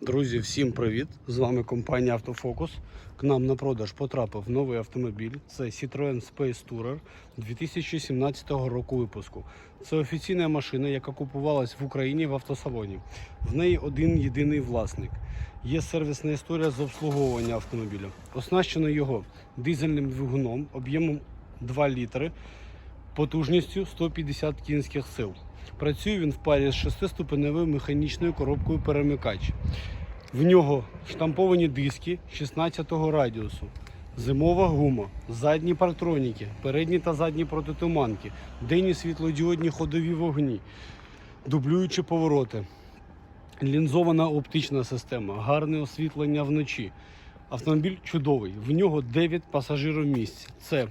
Друзі, всім привіт! З вами компанія Автофокус. К нам на продаж потрапив новий автомобіль. Це Citroen Space Tourer 2017 року випуску. Це офіційна машина, яка купувалась в Україні в автосалоні. В неї один єдиний власник. Є сервісна історія з обслуговування автомобіля. Оснащено його дизельним двигуном об'ємом 2 літри, потужністю 150 кінських сил. Працює він в парі з шестиступеневою механічною коробкою перемикач. В нього штамповані диски 16-го радіусу, зимова гума, задні партроніки, передні та задні протитуманки, денні світлодіодні ходові вогні, дублюючі повороти, лінзована оптична система, гарне освітлення вночі. Автомобіль чудовий. В нього 9 пасажиромісць. Це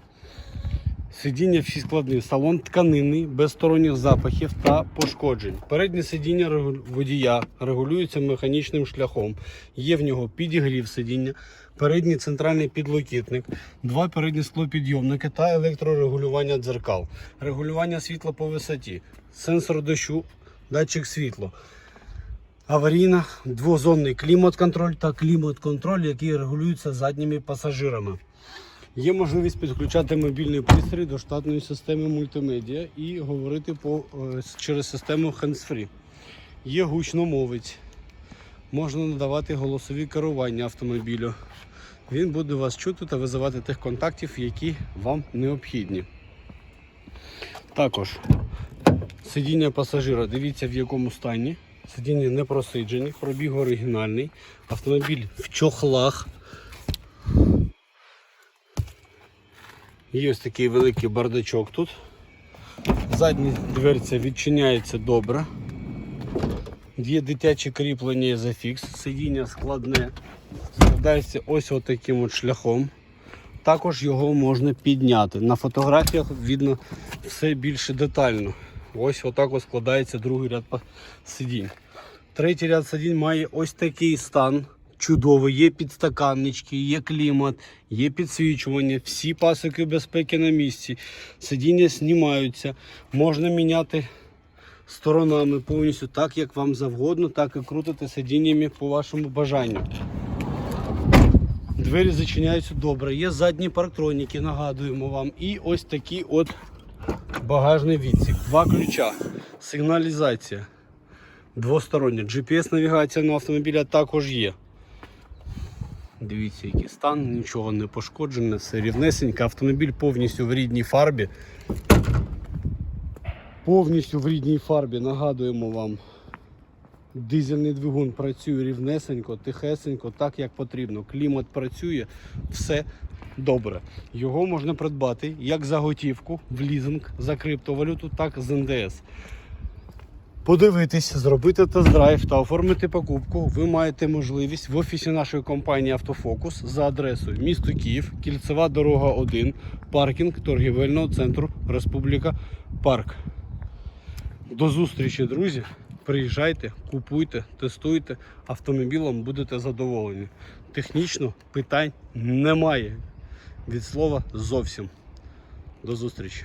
Сидіння всі складні, салон тканинний, без сторонніх запахів та пошкоджень. Переднє сидіння водія регулюється механічним шляхом. Є в нього підігрів сидіння, передній центральний підлокітник, два передні склопідйомники та електрорегулювання дзеркал, регулювання світла по висоті, сенсор дощу, датчик світла. Аварійна двозонний клімат-контроль та клімат-контроль, який регулюється задніми пасажирами. Є можливість підключати мобільний пристрій до штатної системи мультимедіа і говорити по, е, через систему hands-free. Є гучномовець. Можна надавати голосові керування автомобілю. Він буде вас чути та визивати тих контактів, які вам необхідні. Також сидіння пасажира. Дивіться в якому стані. Сидіння не просиджені, пробіг оригінальний. Автомобіль в чохлах. Є ось такий великий бардачок тут. Задня дверця відчиняється добре. Є дитяче кріплення за фікс, сидіння складне, складається ось таким от шляхом. Також його можна підняти. На фотографіях видно все більше детально. Ось отак от складається другий ряд сидінь. Третій ряд сидінь має ось такий стан. Чудовий, є підстаканнички, є клімат, є підсвічування, всі пасики безпеки на місці. Сидіння знімаються, можна міняти сторонами повністю так, як вам завгодно, так і крутити сидіннями по вашому бажанню. Двері зачиняються добре. Є задні парктроніки, нагадуємо вам. І ось такий от багажний відсік. Два ключа, сигналізація. Двостороння. GPS-навігація на автомобіля також є. Дивіться, який стан, нічого не пошкоджене, все рівнесенько. Автомобіль повністю в рідній фарбі. Повністю в рідній фарбі нагадуємо вам. Дизельний двигун працює рівнесенько, тихесенько, так як потрібно. Клімат працює, все добре. Його можна придбати як за готівку в лізинг за криптовалюту, так і з НДС. Подивитись, зробити тест-драйв та оформити покупку. Ви маєте можливість в офісі нашої компанії Автофокус за адресою місто Київ, кільцева дорога 1, паркінг торгівельного центру Республіка Парк. До зустрічі, друзі. Приїжджайте, купуйте, тестуйте, автомобілем будете задоволені. Технічно питань немає. Від слова зовсім. До зустрічі.